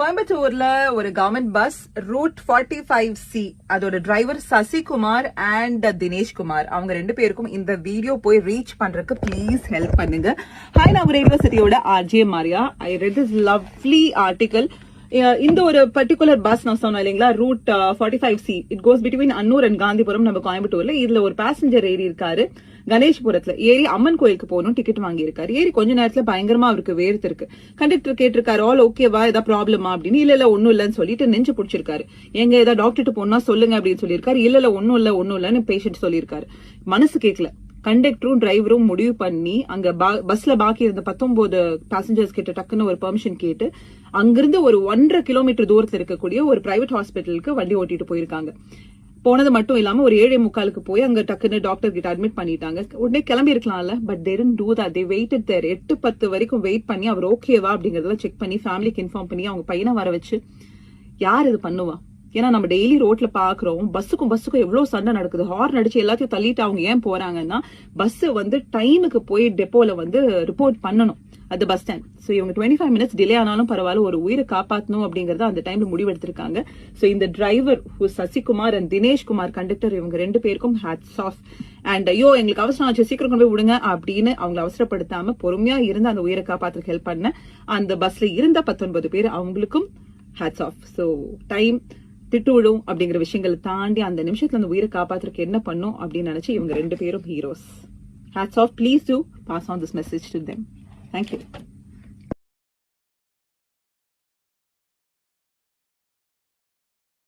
கோயம்புத்தூர்ல ஒரு government bus route forty five C அதோட டிரைவர் சசிகுமார் அண்ட் தினேஷ்குமார். அவங்க ரெண்டு பேருக்கும் இந்த வீடியோ போய் ரீச் பண்றதுக்கு ப்ளீஸ் ஹெல்ப் பண்ணுங்க. ஹாய் நான் radio சிட்டியோட RJ Maria. I read this lovely article இந்த ஒரு பர்டிகுலர் பஸ் நான் சொன்னேன் இல்லைங்களா? Route forty five C it goes between Annur and Gandhipuram நம்ம கோயம்புத்தூர்ல. இதுல ஒரு பேசஞ்சர் ஏறி இருக்காரு. கணேஷ்புரத்துல ஏறி அம்மன் கோயிலுக்கு போகணும் டிக்கெட் வாங்கியிருக்காரு. ஏறி கொஞ்ச நேரத்துல பயங்கரமா அவருக்கு வேர்த்து இருக்கு கண்டக்டர் கேட்டிருக்காரு ஆல் ஓகேவா ஏதாவது ப்ராப்ளமா அப்படின்னு. இல்ல இல்ல ஒண்ணும் இல்லைன்னு சொல்லிட்டு நெஞ்சு பிடிச்சிருக்காரு. எங்க ஏதாவது டாக்டர்கிட்ட போனா சொல்லுங்க அப்படின்னு சொல்லியிருக்காரு. இல்ல இல்ல ஒண்ணும் இல்ல ஒண்ணும் இல்லன்னு பேஷண்ட் சொல்லியிருக்காரு. மனசு கேட்கல கண்டக்டரும் டிரைவரும் முடிவு பண்ணி அங்க பஸ்ல பாக்கி இருந்த பத்தொன்பது பேசஞ்சர்ஸ் கிட்ட டக்குன்னு ஒரு பெர்மிஷன் கேட்டு அங்கிருந்து ஒரு ஒன்றரை கிலோமீட்டர் தூரத்துல இருக்கக்கூடிய ஒரு பிரைவேட் ஹாஸ்பிட்டலுக்கு வண்டி ஓட்டிட்டு போயிருக்காங்க. போனது மட்டும் இல்லாம ஒரு ஏழை முக்காலுக்கு போய் அங்க டக்குன்னு டாக்டர் கிட்ட அட்மிட் பண்ணிட்டாங்க. உடனே கிளம்பி இருக்கலாம்ல but then to that they waited there எட்டு பத்து வரைக்கும் வெயிட் பண்ணி அவர் ஓகேவா அப்படிங்கறதெல்லாம் செக் பண்ணி ஃபேமிலிக்கு இன்ஃபார்ம் பண்ணி அவங்க பையனை வர வச்சு யார் இது பண்ணுவா? ஏன்னா நம்ம டெய்லி ரோட்ல பாக்குறோம் பஸ்ஸுக்கும் பஸ்ஸுக்கும் எவ்வளவு சண்டை நடக்குது. ஹார்ன் அடிச்சு எல்லாத்தையும் தள்ளிட்டு அவங்க ஏன் போறாங்கன்னா பஸ் வந்து டைமுக்கு போய் டெப்போல வந்து ரிப்போர்ட் பண்ணணும். அது பஸ் ஸ்டாண்ட் ஸோ இவங்க டுவெண்ட்டி ஃபைவ் மினிட்ஸ் டிலே ஆனாலும் பரவாயில்ல ஒரு உயிரை காப்பாற்றணும் அப்படிங்கறத அந்த டைம்ல முடிவெடுத்திருக்காங்க ஸோ இந்த driver Sasikumar and Dineshkumar conductor இவங்க ரெண்டு பேருக்கும் ஹேட்ஸ் ஆஃப் அண்ட் ஐயோ எங்களுக்கு அவசரம் ஆச்சு சீக்கிரம் கொண்டு போய் விடுங்க அப்படின்னு அவங்களை அவசரப்படுத்தாம பொறுமையா இருந்து அந்த உயிரை காப்பாற்றுக்கு ஹெல்ப் பண்ண அந்த பஸ்ல இருந்த பத்தொன்பது பேர் அவங்களுக்கும் ஹேட்ஸ் ஆஃப் ஸோ டைம் திட்டு விழும் அப்படிங்கிற விஷயங்களை தாண்டி அந்த நிமிஷத்துல அந்த உயிரை காப்பாத்துறதுக்கு என்ன பண்ணும் அப்படின்னு நினைச்சு இவங்க ரெண்டு பேரும் heroes hats off please do pass on this message to them thank you